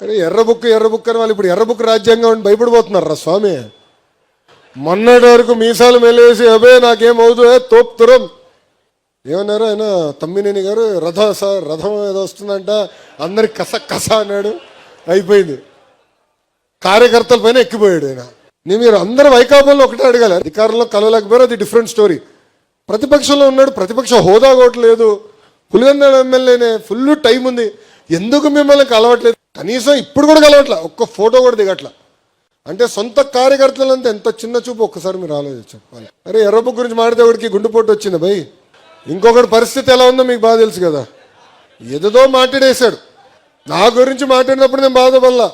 కానీ ఎర్రబుక్కు బుక్ అని వాళ్ళు ఇప్పుడు ఎర్ర బుక్ రాజ్యాంగం అని భయపడిపోతున్నారు రా స్వామి? మొన్నటి వరకు మీసాలు మెలేసి అబే నాకేం తోపుతురం ఏమన్నారు ఆయన? తమ్మినేని గారు రథ సార్ రథం ఏదో వస్తుందంట అందరికి కస కస అన్నాడు. అయిపోయింది. కార్యకర్తల పైన ఎక్కిపోయాడు ఆయన. నేను మీరు అందరూ వైకాపంలో ఒకటే అడగాలి. అధికారంలో కలవలేకపోయారు అది డిఫరెంట్ స్టోరీ ప్రతిపక్షంలో ఉన్నాడు ప్రతిపక్ష హోదా కూడా లేదు. ఎమ్మెల్యేనే ఫుల్ టైం ఉంది. ఎందుకు మిమ్మల్ని కలవట్లేదు? కనీసం ఇప్పుడు కూడా కలవట్లా. ఒక్క ఫోటో కూడా దిగట్లా. అంటే సొంత కార్యకర్తలంతా ఎంత చిన్న చూపు ఒక్కసారి మీరు ఆలోచించాలి చెప్పాలి. అరే ఎర్రబు గురించి మాడితే ఒకడికి గుండెపోటు వచ్చింది భయ్? ఇంకొకటి పరిస్థితి ఎలా ఉందో మీకు బాగా తెలుసు కదా. ఏదో మాట్లాడేశాడు నా గురించి మాట్లాడినప్పుడు నేను బాధపడలా.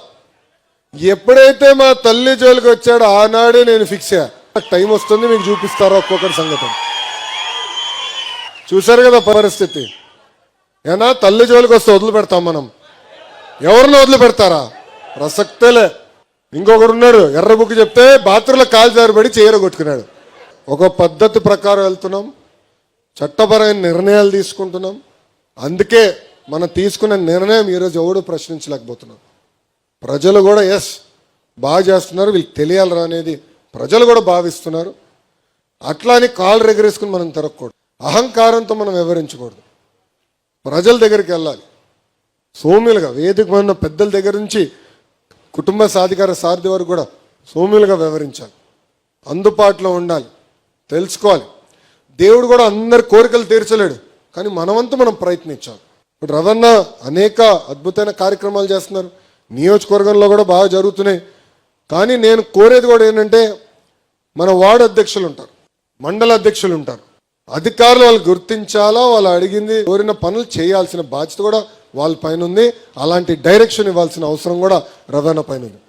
ఎప్పుడైతే మా తల్లి జోలికి వచ్చాడో ఆనాడే నేను ఫిక్స్ అయ్యా. టైం వస్తుంది మీకు చూపిస్తారా ఒక్కొక్కటి సంఘటన. చూశారు కదా పరిస్థితి. ఏనా తల్లి జోలికి వస్తే వదిలిపెడతాం మనం. ఎవరిని వదిలిపెడతారా ప్రసక్తేలే. ఇంకొకడు ఉన్నాడు ఎర్ర బుక్ చెప్తే బాత్రూంలో కాలు జారిపడి చీర కొట్టుకున్నాడు. ఒక పద్ధతి ప్రకారం వెళ్తున్నాం. చట్టపరమైన నిర్ణయాలు తీసుకుంటున్నాం. అందుకే మనం తీసుకున్న నిర్ణయం ఈరోజు ఎవడు ప్రశ్నించలేకపోతున్నాం. ప్రజలు కూడా ఎస్ బాగా చేస్తున్నారు వీళ్ళకి తెలియాలరా అనేది ప్రజలు కూడా భావిస్తున్నారు. అట్లా అని కాళ్ళు రెగరేసుకుని మనం తిరగకూడదు. అహంకారంతో మనం వివరించకూడదు ప్రజల దగ్గరికి వెళ్ళాలి. సోమ్యులుగా వేదిక ఉన్న పెద్దల దగ్గర నుంచి కుటుంబ సాధికార సారథి వరకు కూడా సోమ్యులుగా వివరించాలి అందుబాటులో ఉండాలి తెలుసుకోవాలి. దేవుడు కూడా అందరి కోరికలు తీర్చలేడు కానీ మనవంతు మనం ప్రయత్నించాలి. ఇప్పుడు రవణ అనేక అద్భుతమైన కార్యక్రమాలు చేస్తున్నారు. నియోజకవర్గంలో కూడా బాగా జరుగుతున్నాయి. కానీ నేను కోరేది కూడా ఏంటంటే మన వార్డు అధ్యక్షులు ఉంటారు మండల అధ్యక్షులు ఉంటారు. అధికారులు వాళ్ళు గుర్తించాలా వాళ్ళు అడిగింది కోరిన పనులు చేయాల్సిన బాధ్యత కూడా వాళ్ళ పైన ఉంది అలాంటి డైరెక్షన్ ఇవ్వాల్సిన అవసరం కూడా రవాణా పైన ఉంది